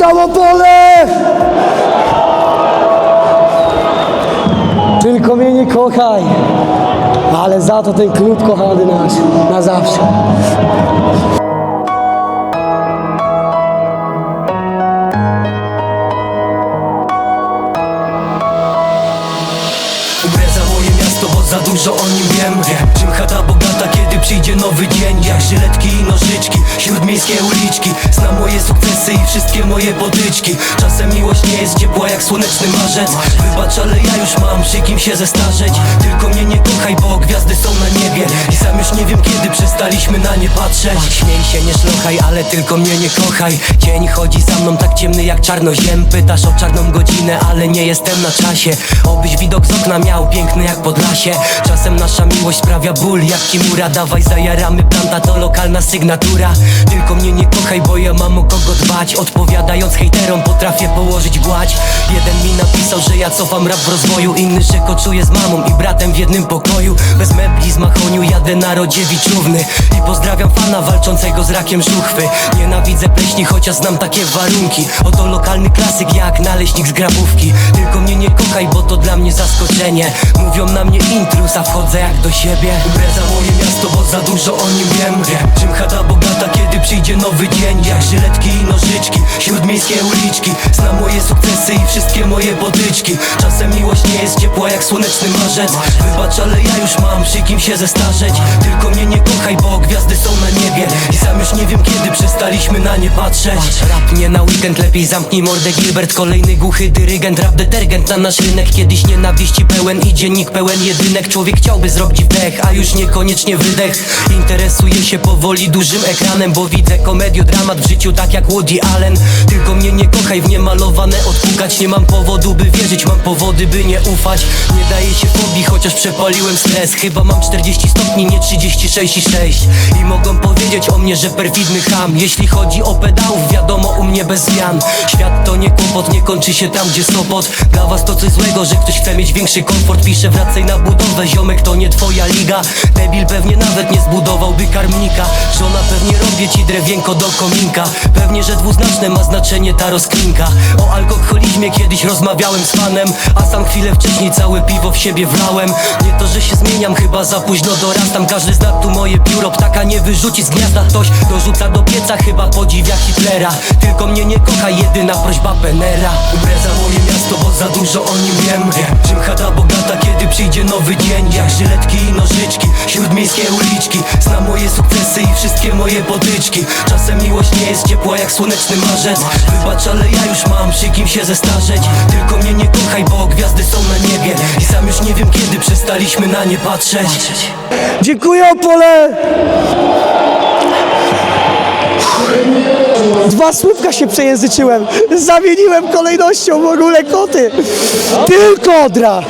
Witam Opole! Tylko mnie nie kochaj, ale za to ten klub kochany nasz, na zawsze. Za dużo o nim wiem Czym chata bogata, kiedy przyjdzie nowy dzień? Jak żyletki i nożyczki, śródmiejskie uliczki. Znam moje sukcesy i wszystkie moje potyczki. Czasem miłość nie jest ciepła jak słoneczny marzec. Wybacz, ale ja już mam przy kim się zestarzeć. Tylko mnie nie kochaj, bo gwiazdy są na niebie już nie wiem kiedy przestaliśmy na nie patrzeć. Śmiej się, nie szlochaj, ale tylko mnie nie kochaj. Dzień chodzi za mną tak ciemny jak czarnoziem Pytasz o czarną godzinę, ale nie jestem na czasie. Obyś widok z okna miał piękny jak Podlasie. Czasem nasza miłość sprawia ból jak Kimura Dawaj zajaramy planta, to lokalna sygnatura. Tylko mnie nie kochaj, bo ja mam o kogo dbać. Odpowiadając hejterom potrafię położyć gładź Jeden mi napisał, że ja cofam rap w rozwoju. Inny, że koczuję z mamą i bratem w jednym pokoju. Bez mebli z machoniu jadę na Rodziewiczówny I pozdrawiam fana walczącego z rakiem żuchwy. Nienawidzę pleśni, chociaż znam takie warunki. Oto lokalny klasyk jak naleśnik z grabówki. Tylko mnie nie kochaj, bo to dla mnie zaskoczenie. Mówią na mnie intrus, a wchodzę jak do siebie. Impreza moje miasto, bo za dużo o nim wiem. Czym chata bogata, kiedy przyjdzie nowy dzień. Jak żyletki i nożyczki, śródmiejskie uliczki. Znam moje sukcesy i wszystkie moje potyczki. Czasem miłość nie jest ciepła jak słoneczny marzec. Wybacz, ale ja już mam przy kim się zestarzeć. Tylko mnie nie kochaj, bo gwiazdy są na niebie. I sam już nie wiem kiedy przestaliśmy na nie patrzeć. Rap nie na weekend, lepiej zamknij mordę Gilbert Kolejny głuchy dyrygent, rap detergent Na nasz rynek kiedyś nienawiści pełen I dziennik pełen. Jedynek Człowiek chciałby zrobić wdech, a już niekoniecznie wydech. Interesuję się powoli dużym ekranem Bo widzę komediodramat w życiu tak jak Woody Allen. Tylko mnie nie kochaj w niemalowane odpukać Nie mam powodu by wierzyć, mam powody by nie ufać. Nie daję się fobii, chociaż przepaliłem stres. Chyba mam 40 stopni, nie 36 i 6 I mogą powiedzieć o mnie, że perfidny ham. Jeśli chodzi o pedałów, wiadomo u mnie bez zmian. Świat to nie kłopot, nie kończy się tam gdzie Sopot. Dla was to coś złego, że ktoś chce mieć większy komfort. Pisze wracaj na budowę, ziomek to nie twoja liga. Debil pewnie nawet nie zbudowałby karmnika. Żona pewnie robię ci drewienko do kominka. Pewnie, że dwuznaczne ma znaczenie ta O alkoholizmie kiedyś rozmawiałem z panem A sam chwilę wcześniej całe piwo w siebie wlałem. Nie to, że się zmieniam, chyba za późno dorastam. Każdy zna tu moje pióro, ptaka nie wyrzuci z gniazda. Ktoś dorzuca do pieca, chyba podziwia Hitlera. Tylko mnie nie kocha, jedyna prośba Penera. Impreza moje miasto, bo za dużo o nim wiem Czym chata bogata, przyjdzie nowy dzień Jak żyletki i nożyczki, śródmiejskie uliczki Znam moje sukcesy i wszystkie moje potyczki Czasem miłość nie jest ciepła jak słoneczny marzec Wybacz, ale ja już mam przy kim się zestarzeć Tylko mnie nie kochaj, bo gwiazdy są na niebie I sam już nie wiem kiedy przestaliśmy na nie patrzeć Dziękuję Opole! Dwa słówka się przejęzyczyłem. Zamieniłem kolejnością w ogóle koty. Tylko Odra.